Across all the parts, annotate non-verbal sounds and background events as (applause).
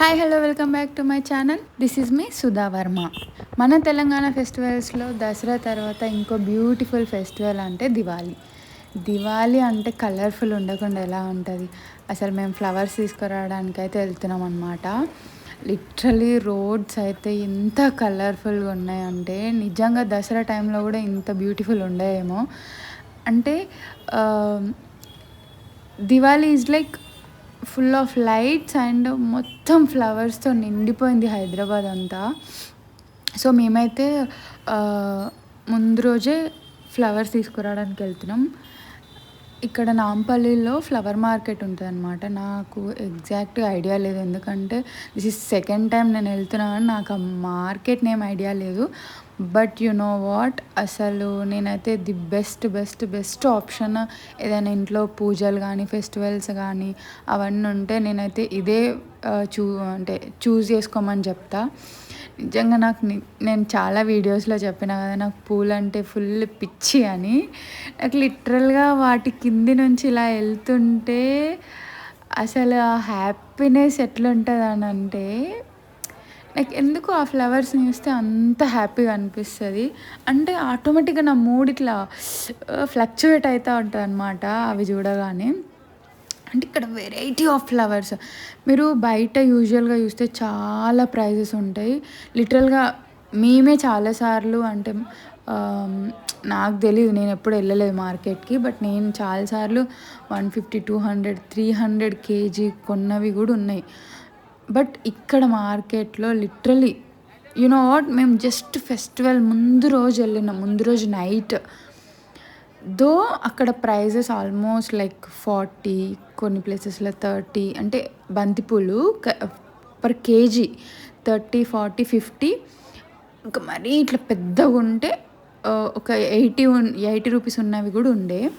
Hi hello welcome back to my channel this is me Sudha Varma మన తెలంగాణ ఫెస్టివల్స్లో దసరా తర్వాత ఇంకో beautiful festival అంటే దివాళీ. దివాళీ అంటే కలర్ఫుల్ ఉండకుండా ఎలా ఉంటుంది? అసలు మేము ఫ్లవర్స్ తీసుకురావడానికి అయితే వెళ్తున్నాం అనమాట లిటరలీ రోడ్స్ అయితే ఎంత కలర్ఫుల్గా ఉన్నాయంటే నిజంగా దసరా టైంలో కూడా ఇంత బ్యూటిఫుల్ ఉండేమో అంటే Diwali is like full of lights and మొత్తం ఫ్లవర్స్తో నిండిపోయింది హైదరాబాద్ అంతా. సో మేమైతే ముందు రోజే ఫ్లవర్స్ తీసుకురావడానికి వెళ్తున్నాం ఇక్కడ నాంపల్లిలో ఫ్లవర్ మార్కెట్ ఉంటుంది అనమాట నాకు ఎగ్జాక్ట్గా ఐడియా లేదు. ఎందుకంటే దిస్ ఇస్ సెకండ్ టైం నేను వెళ్తున్నాను నాకు ఆ మార్కెట్ నేమ్ ఐడియా లేదు. బట్ యు నో వాట్ అసలు నేనైతే the best best best option ఏదైనా ఇంట్లో పూజలు కానీ ఫెస్టివల్స్ కానీ అవన్నీ ఉంటే నేనైతే ఇదే చూ అంటే చూస్ చేసుకోమని చెప్తా. నిజంగా నాకు నేను చాలా వీడియోస్లో చెప్పిన కదా నాకు పూలు అంటే ఫుల్ పిచ్చి అని. నాకు లిటరల్గా వాటి కింది నుంచి ఇలా వెళ్తుంటే అసలు ఆ హ్యాపీనెస్ ఎట్లుంటుంది అని అంటే నాకు ఎందుకు ఆ ఫ్లవర్స్ని చూస్తే అంత హ్యాపీగా అనిపిస్తుంది? అంటే ఆటోమేటిక్గా నా మూడ్ ఇట్లా ఫ్లక్చువేట్ అవుతూ ఉంటుంది అనమాట అవి చూడగానే. అంటే ఇక్కడ వెరైటీ ఆఫ్ ఫ్లవర్స్ మీరు బయట యూజువల్గా చూస్తే చాలా ప్రైజెస్ ఉంటాయి. లిటరల్గా మేమే చాలాసార్లు అంటే నాకు తెలియదు నేను ఎప్పుడు వెళ్ళలేదు మార్కెట్కి బట్ నేను చాలాసార్లు one fifty two hundred three hundred KG కొన్నవి కూడా ఉన్నాయి. బట్ ఇక్కడ మార్కెట్లో లిటరలీ యునో వాట్ మేము జస్ట్ ఫెస్టివల్ ముందు రోజు వెళ్ళినాం. ముందు రోజు నైట్ దో అక్కడ ప్రైజెస్ ఆల్మోస్ట్ లైక్ ఫార్టీ కొన్ని ప్లేసెస్లో థర్టీ అంటే బంతిపూలు per KG thirty forty fifty. ఇంకా మరీ ఇట్లా పెద్దగా ఉంటే ఒక ఎయిటీ ఉన్ ఎయిటీ రూపీస్ ఉన్నవి కూడా ఉండే.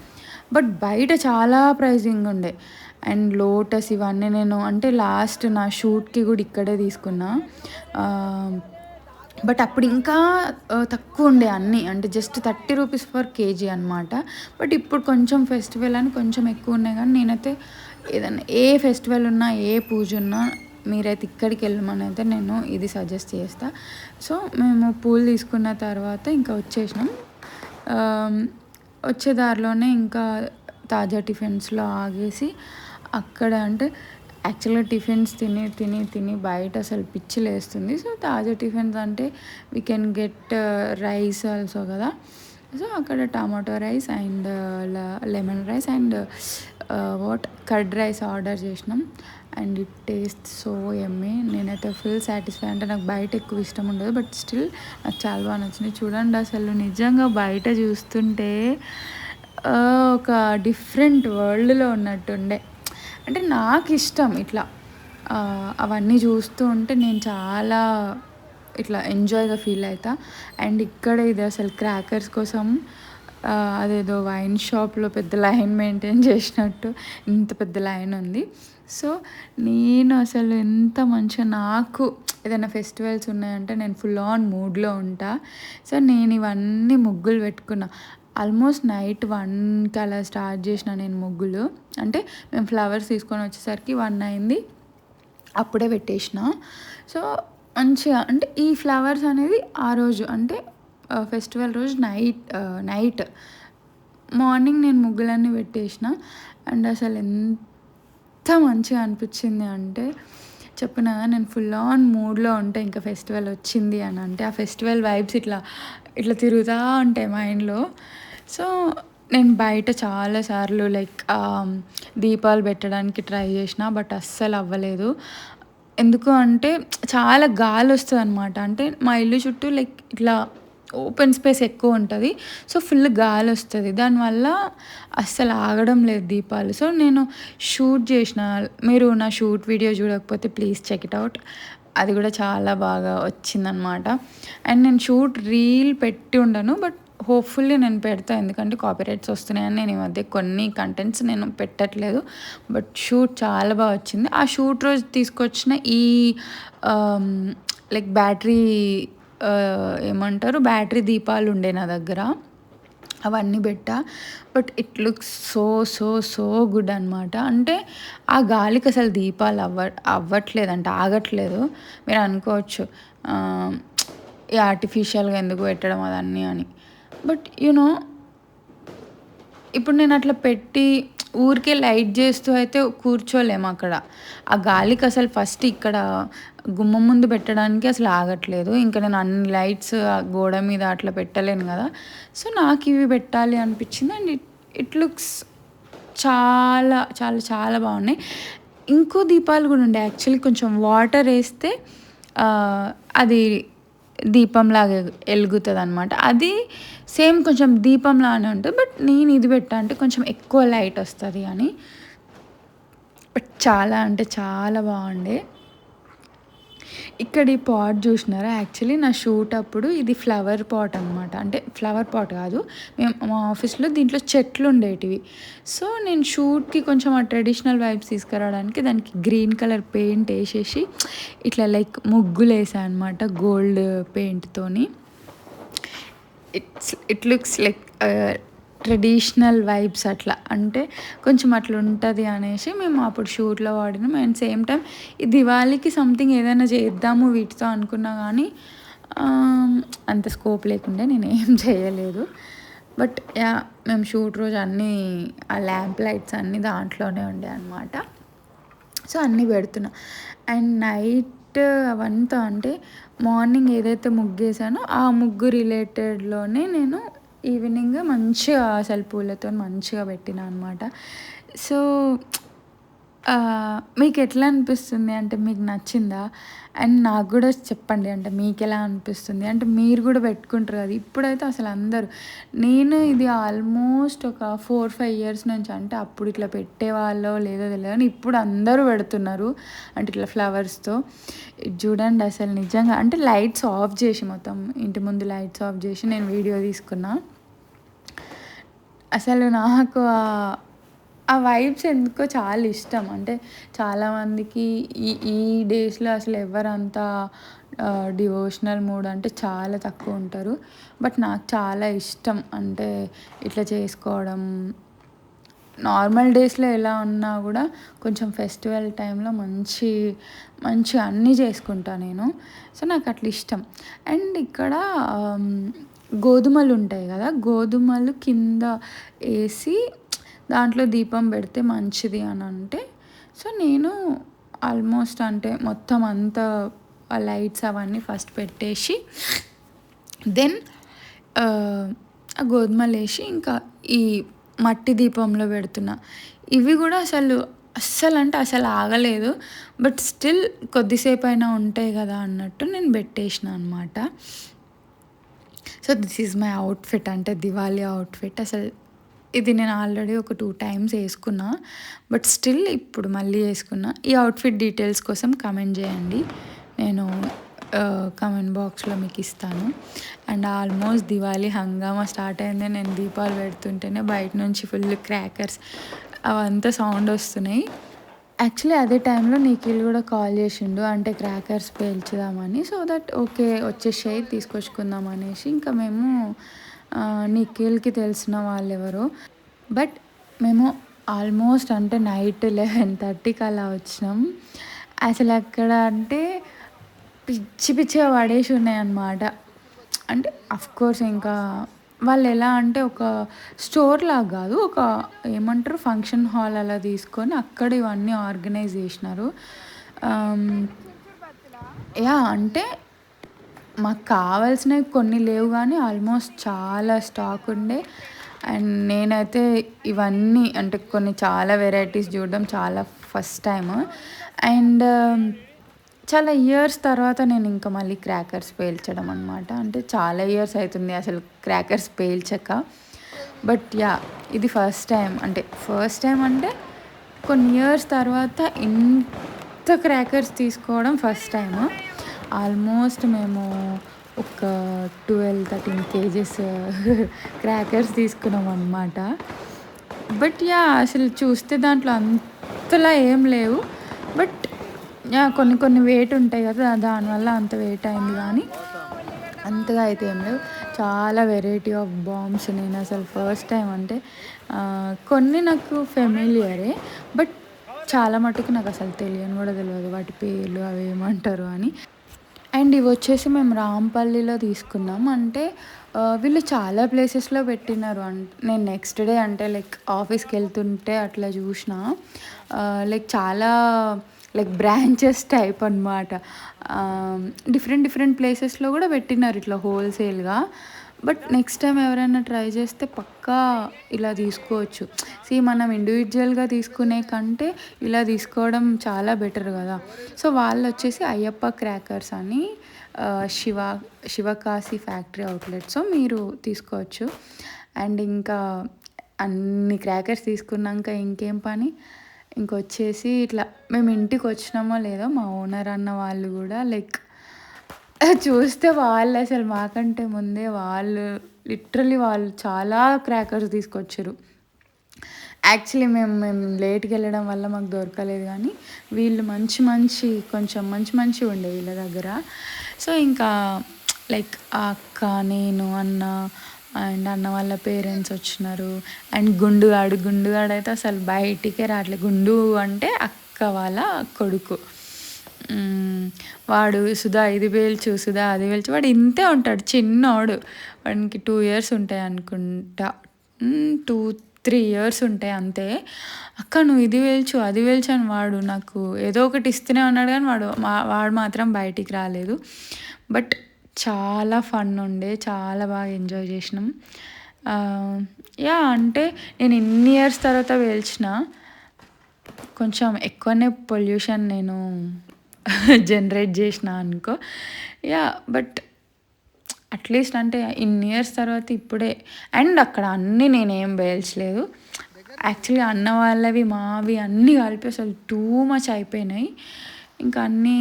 బట్ బయట చాలా ప్రైజింగ్ ఉండే. అండ్ లోటస్ ఇవన్నీ నేను అంటే లాస్ట్ నా షూట్కి కూడా ఇక్కడే తీసుకున్నా. బట్ అప్పుడు ఇంకా తక్కువ ఉండే అన్నీ. అంటే just thirty rupees for KG అనమాట బట్ ఇప్పుడు కొంచెం ఫెస్టివల్ అని కొంచెం ఎక్కువ ఉన్నాయి కానీ నేనైతే ఏదైనా ఏ ఫెస్టివల్ ఉన్నా ఏ పూజ ఉన్నా మీరైతే ఇక్కడికి వెళ్ళమని అయితే నేను ఇది సజెస్ట్ చేస్తా. సో మేము పూలు తీసుకున్న తర్వాత ఇంకా వచ్చేసినాం. వచ్చే దారిలోనే ఇంకా తాజా టిఫిన్స్లో ఆగేసి అక్కడ అంటే యాక్చువల్గా టిఫిన్స్ తిని తిని తిని బయట అసలు పిచ్చి లేస్తుంది. సో తాజా టిఫిన్స్ అంటే we can get rice also కదా. సో అక్కడ tomato rice and uh, lemon rice and uh, what curd rice order చేసినాం. అండ్ ఇట్ టేస్ట్ సో ఎమ్మె నేనైతే ఫుల్ సాటిస్ఫై అంటే నాకు బయట ఎక్కువ ఇష్టం ఉండదు. బట్ స్టిల్ నాకు చాలా బాగా నచ్చింది. చూడండి అసలు నిజంగా బయట చూస్తుంటే ఒక డిఫరెంట్ వరల్డ్లో ఉన్నట్టుండే. అంటే నాకు ఇష్టం ఇట్లా అవన్నీ చూస్తూ ఉంటే నేను చాలా ఇట్లా ఎంజాయ్గా ఫీల్ అవుతా అండ్ ఇక్కడ ఇది అసలు క్రాకర్స్ కోసం అదేదో వైన్ షాప్లో పెద్ద లైన్ మెయింటైన్ చేసినట్టు ఇంత పెద్ద లైన్ ఉంది. సో నేను అసలు ఎంత మంచిగా నాకు ఏదైనా ఫెస్టివల్స్ ఉన్నాయంటే నేను ఫుల్ ఆన్ మూడ్లో ఉంటా. సో నేను ఇవన్నీ ముగ్గులు పెట్టుకున్నా. ఆల్మోస్ట్ నైట్ వన్కి అలా స్టార్ట్ చేసిన నేను ముగ్గులు. అంటే మేము ఫ్లవర్స్ తీసుకొని వచ్చేసరికి వన్ అయింది. అప్పుడే పెట్టేసిన. సో మంచిగా అంటే ఈ ఫ్లవర్స్ అనేది ఆ రోజు అంటే ఫెస్టివల్ రోజు నైట్ నైట్. మార్నింగ్ నేను ముగ్గులన్నీ పెట్టేసిన. అండ్ అసలు ఎంత మంచిగా అనిపించింది అంటే చెప్పిన నేను ఫుల్ ఆన్ మూడ్లో ఉంటే ఇంకా ఫెస్టివల్ వచ్చింది అని. అంటే ఆ ఫెస్టివల్ వైబ్స్ ఇట్లా ఇట్లా తిరుగుతూ ఉంటాయి మైండ్లో. సో నేను బయట చాలాసార్లు లైక్ దీపాలు పెట్టడానికి ట్రై చేసిన బట్ అస్సలు అవ్వలేదు. ఎందుకు అంటే చాలా గాలి వస్తుంది అనమాట అంటే మా ఇల్లు చుట్టూ లైక్ ఇట్లా ఓపెన్ స్పేస్ ఎక్కువ ఉంటుంది. సో ఫుల్ గాలి వస్తుంది. దానివల్ల అస్సలు ఆగడం లేదు దీపాలు. సో నేను షూట్ చేసిన. మీరు నా షూట్ వీడియో చూడకపోతే ప్లీజ్ చెక్ ఇట్ అవుట్ అది కూడా చాలా బాగా వచ్చిందనమాట అండ్ నేను షూట్ రీల్ పెట్టి ఉండను బట్ హోప్ఫుల్లీ నేను పెడతాను ఎందుకంటే కాపీరైట్స్ వస్తున్నాయని నేను ఈ మధ్య కొన్ని కంటెంట్స్ నేను పెట్టట్లేదు బట్ షూట్ చాలా బాగా వచ్చింది. ఆ షూట్ రోజు తీసుకొచ్చిన ఈ లైక్ బ్యాటరీ ఏమంటారు? బ్యాటరీ దీపాలు ఉండే నా దగ్గర. అవన్నీ పెట్టా. But it looks so so so good అనమాట అంటే ఆ గాలికి అసలు దీపాలు అవ్వ అవ్వట్లేదంట ఆగట్లేదు. మీరు అనుకోవచ్చు. ఈ ఆర్టిఫిషియల్గా ఎందుకు పెట్టడం అదన్నీ అని. బట్ యునో ఇప్పుడు నేను అట్లా పెట్టి ఊరికే లైట్ చేస్తూ అయితే కూర్చోలేము అక్కడ. ఆ గాలికి అసలు ఫస్ట్ ఇక్కడ గుమ్మం ముందు పెట్టడానికి అసలు ఆగట్లేదు. ఇంకా నేను అన్ని లైట్స్ ఆ గోడ మీద అట్లా పెట్టలేను కదా. సో నాకు ఇవి పెట్టాలి అనిపించింది అండ్ ఇట్ ఇట్ లుక్స్ చాలా చాలా చాలా బాగున్నాయి. ఇంకో దీపాలు కూడా ఉండే. యాక్చువల్లీ కొంచెం వాటర్ వేస్తే అది దీపంలాగా వెలుగుతుంది అనమాట అది సేమ్ కొంచెం దీపంలానే ఉంటుంది బట్ నేను ఇది పెట్టా అంటే కొంచెం ఎక్కువ లైట్ వస్తుంది అని. బట్ చాలా అంటే చాలా బాగుండే. ఇక్కడ ఈ పాట్ చూసినారా? యాక్చువల్లీ నా షూట్ అప్పుడు ఇది ఫ్లవర్ పాట్ అనమాట అంటే ఫ్లవర్ పాట్ కాదు. మేము మా ఆఫీస్లో దీంట్లో చెట్లు ఉండేటివి. సో నేను షూట్కి కొంచెం ఆ ట్రెడిషనల్ వైబ్స్ తీసుకురావడానికి దానికి గ్రీన్ కలర్ పెయింట్ వేసేసి ఇట్లా లైక్ ముగ్గులు వేసాను అనమాట gold పెయింట్తోని. It's it looks like traditional vibes అట్లా. అంటే కొంచెం అట్లా ఉంటుంది అనేసి మేము అప్పుడు షూట్లో వాడినాం. అండ్ సేమ్ టైం ఈ దివాళీకి సంథింగ్ ఏదైనా చేద్దాము వీటితో అనుకున్నా కానీ అంత స్కోప్ లేకుండే నేను ఏం (laughs) చేయలేదు. బట్ యా మేము షూట్ రోజు అన్నీ ఆ ల్యాంప్ లైట్స్ అన్నీ దాంట్లోనే ఉండే అనమాట సో అన్నీ పెడుతున్నా. అండ్ నైట్ అవంతా అంటే మార్నింగ్ ఏదైతే ముగ్గేసానో ఆ ముగ్గు రిలేటెడ్లోనే నేను ఈవినింగ్ మంచిగా అసలు పూలతో మంచిగా పెట్టిన అనమాట సో మీకు ఎట్లా అనిపిస్తుంది? అంటే మీకు నచ్చిందా? అండ్ నాకు కూడా చెప్పండి అంటే మీకు ఎలా అనిపిస్తుంది? అంటే మీరు కూడా పెట్టుకుంటారు కదా ఇప్పుడైతే అసలు అందరూ. నేను ఇది ఆల్మోస్ట్ ఒక ఫోర్ ఫైవ్ ఇయర్స్ నుంచి అంటే అప్పుడు ఇట్లా పెట్టేవాళ్ళో లేదో తెలియదు కానీ ఇప్పుడు అందరూ పెడుతున్నారు అంటే ఇట్లా ఫ్లవర్స్తో. ఇది చూడండి అసలు నిజంగా అంటే లైట్స్ ఆఫ్ చేసి మొత్తం ఇంటి ముందు లైట్స్ ఆఫ్ చేసి నేను వీడియో తీసుకున్నా. అసలు నాకు ఆ- వైబ్స్ ఎందుకో చాలా ఇష్టం. అంటే చాలామందికి ఈ ఈ డేస్లో అసలు ఎవరంతా డివోషనల్ మూడ్ అంటే చాలా తక్కువ ఉంటారు. బట్ నాకు చాలా ఇష్టం. అంటే ఇట్లా చేసుకోవడం. నార్మల్ డేస్లో ఎలా ఉన్నా కూడా కొంచెం ఫెస్టివల్ టైంలో మంచి మంచి అన్నీ చేసుకుంటా నేను. సో నాకు అట్లా ఇష్టం. అండ్ ఇక్కడ గోధుమలు ఉంటాయి కదా. గోధుమలు కింద వేసి దాంట్లో దీపం పెడితే మంచిది అని అంటే సో నేను ఆల్మోస్ట్ అంటే మొత్తం అంతా ఆ లైట్స్ అవన్నీ ఫస్ట్ పెట్టేసి దెన్ ఆ గోధుమలు వేసి ఇంకా ఈ మట్టి దీపంలో పెడుతున్నా. ఇవి కూడా అసలు అస్సలు అంటే అసలు ఆగలేదు బట్ స్టిల్ కొద్దిసేపు అయినా ఉంటాయి కదా అన్నట్టు నేను పెట్టేసిన అనమాట so this is my outfit అంటే దివాళీ అవుట్ఫిట్ అసలు ఇది నేను ఆల్రెడీ ఒక టూ టైమ్స్ వేసుకున్నా బట్ స్టిల్ ఇప్పుడు మళ్ళీ వేసుకున్నా. ఈ అవుట్ఫిట్ డీటెయిల్స్ కోసం కమెంట్ చేయండి. నేను కమెంట్ బాక్స్లో మీకు ఇస్తాను. అండ్ ఆల్మోస్ట్ దివాళీ హంగామా స్టార్ట్ అయింది. నేను దీపాలు పెడుతుంటేనే బయట నుంచి ఫుల్ క్రాకర్స్ అవంతా సౌండ్ వస్తున్నాయి. యాక్చువల్లీ అదే టైంలో నిఖిల్ కూడా కాల్ చేసిండు. అంటే క్రాకర్స్ పేల్చుదామని. సో దట్ ఓకే వచ్చేసాయి తీసుకొచ్చుకుందాం అనేసి. ఇంకా మేము నిఖిల్కి తెలిసిన వాళ్ళు బట్ మేము ఆల్మోస్ట్ అంటే నైట్ లెవెన్ థర్టీకి అలా వచ్చినాం. అసలు అక్కడ అంటే పిచ్చి పిచ్చిగా పడేసి ఉన్నాయన్నమాట. అంటే అఫ్ కోర్స్ ఇంకా వాళ్ళు ఎలా అంటే ఒక స్టోర్ లాగా కాదు ఒక ఏమంటారు ఫంక్షన్ హాల్ అలా తీసుకొని అక్కడ ఇవన్నీ ఆర్గనైజ్ చేసినారు. యా అంటే మాకు కావాల్సినవి కొన్ని లేవు కానీ ఆల్మోస్ట్ చాలా స్టాక్ ఉండే. అండ్ నేనైతే ఇవన్నీ అంటే కొన్ని చాలా వెరైటీస్ చూడడం చాలా ఫస్ట్ టైం అండ్ um, చాలా ఇయర్స్ తర్వాత నేను ఇంకా మళ్ళీ క్రాకర్స్ పేల్చడం అనమాట అంటే చాలా ఇయర్స్ అవుతుంది అసలు క్రాకర్స్ పేల్చక. బట్ యా ఇది ఫస్ట్ టైం. అంటే ఫస్ట్ టైం అంటే కొన్ని ఇయర్స్ తర్వాత ఇంత క్రాకర్స్ తీసుకోవడం ఫస్ట్ టైం ఆల్మోస్ట్ మేము ఒక ట్వెల్వ్ థర్టీన్ కేజెస్ (laughs) క్రాకర్స్ తీసుకున్నాం అనమాట బట్ యా అసలు చూస్తే దాంట్లో అంతలా ఏం లేవు. బట్ యా కొన్ని కొన్ని వెయిట్ ఉంటాయి కదా దానివల్ల అంత వెయిట్ అయింది కానీ అంతగా అయితే ఏం లేవు. చాలా వెరైటీ ఆఫ్ బాంబ్స్ నేను అసలు ఫస్ట్ టైం అంటే కొన్ని నాకు ఫెమిలియరే బట్ చాలా మటుకు నాకు అసలు తెలియని కూడా తెలియదు వాటి పేర్లు అవి ఏమంటారు అని. అండ్ ఇవి వచ్చేసి మేము రాంపల్లిలో తీసుకున్నాం. అంటే వీళ్ళు చాలా ప్లేసెస్లో పెట్టినారు. అంటే నేను నెక్స్ట్ డే అంటే లైక్ ఆఫీస్కి వెళ్తుంటే అట్లా చూసిన. లైక్ చాలా లైక్ బ్రాంచెస్ టైప్ అనమాట డిఫరెంట్ డిఫరెంట్ ప్లేసెస్లో కూడా పెట్టినారు ఇట్లా హోల్సేల్గా. బట్ నెక్స్ట్ టైం ఎవరైనా ట్రై చేస్తే పక్కా ఇలా తీసుకోవచ్చు. సీ మనం ఇండివిజువల్గా తీసుకునే కంటే ఇలా తీసుకోవడం చాలా బెటర్ కదా. సో వాళ్ళు వచ్చేసి అయ్యప్ప క్రాకర్స్ అని Siva Sivakasi factory outlet. So మీరు తీసుకోవచ్చు. అండ్ ఇంకా అన్ని క్రాకర్స్ తీసుకున్నాక ఇంకేం పని? ఇంకొచ్చేసి ఇట్లా మేము ఇంటికి వచ్చినామో లేదో మా ఓనర్ అన్న వాళ్ళు కూడా లైక్ (laughs) చూస్తే వాళ్ళు అసలు మాకంటే ముందే వాళ్ళు లిటరలీ వాళ్ళు చాలా క్రాకర్స్ తీసుకొచ్చారు. యాక్చువల్లీ మేము మేము లేట్కి వెళ్ళడం వల్ల మాకు దొరకలేదు కానీ వీళ్ళు మంచి మంచి కొంచెం మంచి మంచి ఉండే వీళ్ళ దగ్గర. సో ఇంకా లైక్ అక్క నేను అన్న అండ్ అన్న వాళ్ళ పేరెంట్స్ వచ్చినారు. అండ్ గుండుగాడు గుండుగాడు అయితే అసలు బయటికే రావట్లేదు గుండు అంటే అక్క వాళ్ళ కొడుకు. వాడు సుధా ఇది వేల్చు సుధా అది వేల్చు వాడు ఇంతే ఉంటాడు చిన్నోడు. వాడికి టూ ఇయర్స్ ఉంటాయి అనుకుంటా. టూ త్రీ ఇయర్స్ ఉంటాయి అంతే. అక్క నువ్వు ఇది వేల్చు అది వేల్చు అని వాడు నాకు ఏదో ఒకటి ఇస్తూనే ఉన్నాడు కానీ వాడు వాడు మాత్రం బయటికి రాలేదు. బట్ చాలా ఫన్ ఉండే చాలా బాగా ఎంజాయ్ చేసినాం. యా అంటే నేను ఇన్ని ఇయర్స్ తర్వాత వేల్చిన కొంచెం ఎక్కువనే పొల్యూషన్ నేను జనరేట్ చేసిన అనుకో. యా బట్ అట్లీస్ట్ అంటే ఇన్ని ఇయర్స్ తర్వాత ఇప్పుడే. అండ్ అక్కడ అన్నీ నేనేం బయల్చలేదు యాక్చువల్లీ అన్న వాళ్ళవి మావి అన్నీ కలిపి అసలు టూ మచ్ అయిపోయినాయి. ఇంకా అన్నీ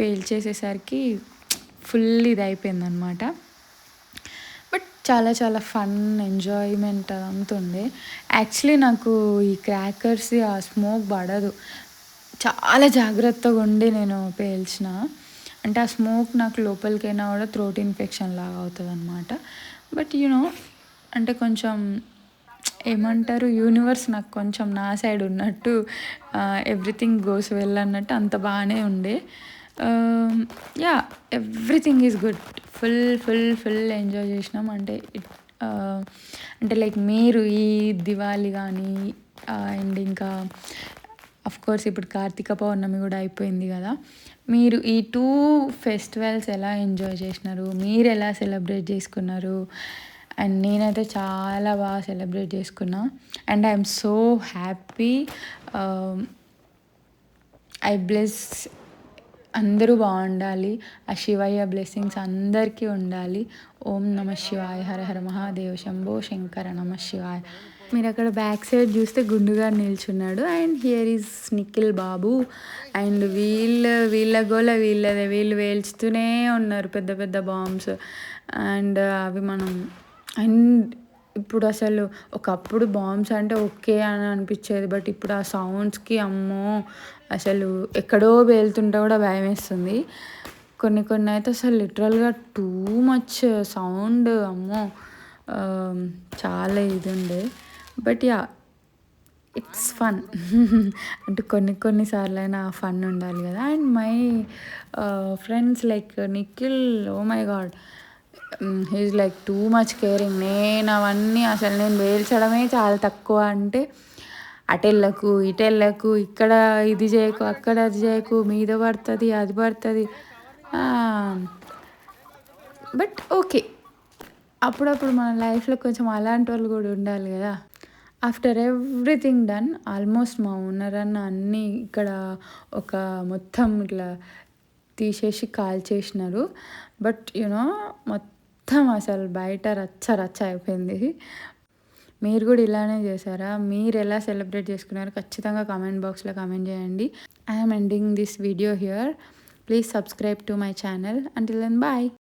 పేల్చేసేసరికి ఫుల్ ఇది అయిపోయింది అనమాట బట్ చాలా చాలా ఫన్ ఎంజాయ్మెంట్ అదంతా ఉండే యాక్చువల్లీ నాకు ఈ క్రాకర్స్ ఆ స్మోక్ పడదు. చాలా జాగ్రత్తగా ఉండి నేను పేల్చిన. అంటే ఆ స్మోక్ నాకు లోపలికైనా కూడా థ్రోట్ ఇన్ఫెక్షన్ లాగా అవుతుంది అనమాట బట్ యూనో అంటే కొంచెం ఏమంటారు యూనివర్స్ నాకు కొంచెం నా సైడ్ ఉన్నట్టు ఎవ్రీథింగ్ గోస్ వెల్ అన్నట్టు అంత బాగానే ఉండే. Yeah everything is good. Full full full enjoy చేసినాం. అంటే అంటే లైక్ మీరు ఈ దివాళి కానీ అండ్ ఇంకా కోర్స్ ఇప్పుడు కార్తీక పౌర్ణమి కూడా అయిపోయింది కదా. మీరు ఈ టూ ఫెస్టివల్స్ ఎలా ఎంజాయ్ చేసినారు? మీరు ఎలా సెలబ్రేట్ చేసుకున్నారు? అండ్ నేనైతే చాలా బాగా సెలబ్రేట్ చేసుకున్నా. And I'm so happy I bless అందరూ బాగుండాలి. ఆ శివయ్య బ్లెస్సింగ్స్ అందరికీ ఉండాలి. ఓం నమ శివాయ హర హర మహాదేవ శంభో శంకర నమ శివాయ. మీరు అక్కడ బ్యాక్ సైడ్ చూస్తే గుండుగా నిల్చున్నాడు. And here is Nikhil Babu and వీళ్ళ వీళ్ళ గోల వీళ్ళదే. వీళ్ళు వేల్చుతూనే ఉన్నారు పెద్ద పెద్ద బాంబ్స్ అండ్ అవి మనం అండ్ ఇప్పుడు అసలు ఒకప్పుడు బాంబ్స్ అంటే ఓకే అని అనిపించేది. బట్ ఇప్పుడు ఆ సౌండ్స్కి అమ్మో అసలు ఎక్కడో వేలుతుంటే కూడా భయం వేస్తుంది. కొన్ని కొన్ని అయితే అసలు లిటరల్గా టూ మచ్ సౌండ్ అమ్మో చాలా ఇది ఉండే. బట్ యా ఇట్స్ ఫన్ అంటే కొన్ని కొన్నిసార్లు అయినా ఫన్ ఉండాలి కదా. And my friends like Nikhil oh my God he's like too much caring నేను అవన్నీ అసలు నేను వేల్చడమే చాలా తక్కువ. అంటే అటెళ్ళకు ఇటెళ్ళకు ఇక్కడ ఇది చేయకు అక్కడ అది చేయకు మీద పడుతుంది అది పడుతుంది. బట్ ఓకే అప్పుడప్పుడు మన లైఫ్లో కొంచెం అలాంటి వాళ్ళు కూడా ఉండాలి కదా. ఆఫ్టర్ ఎవ్రీథింగ్ డన్ ఆల్మోస్ట్ మా ఓనర్ అన్న అన్నీ ఇక్కడ ఒక మొత్తం ఇట్లా తీసేసి కాల్ చేసినారు. బట్ యునో మొత్తం అసలు బయట రచ్చ రచ్చ అయిపోయింది. మీరు కూడా ఇలానే చేశారా? మీరు ఎలా సెలబ్రేట్ చేసుకున్నారు ఖచ్చితంగా కామెంట్ బాక్స్లో కామెంట్ చేయండి. I'm ending this video here please subscribe to my channel until then bye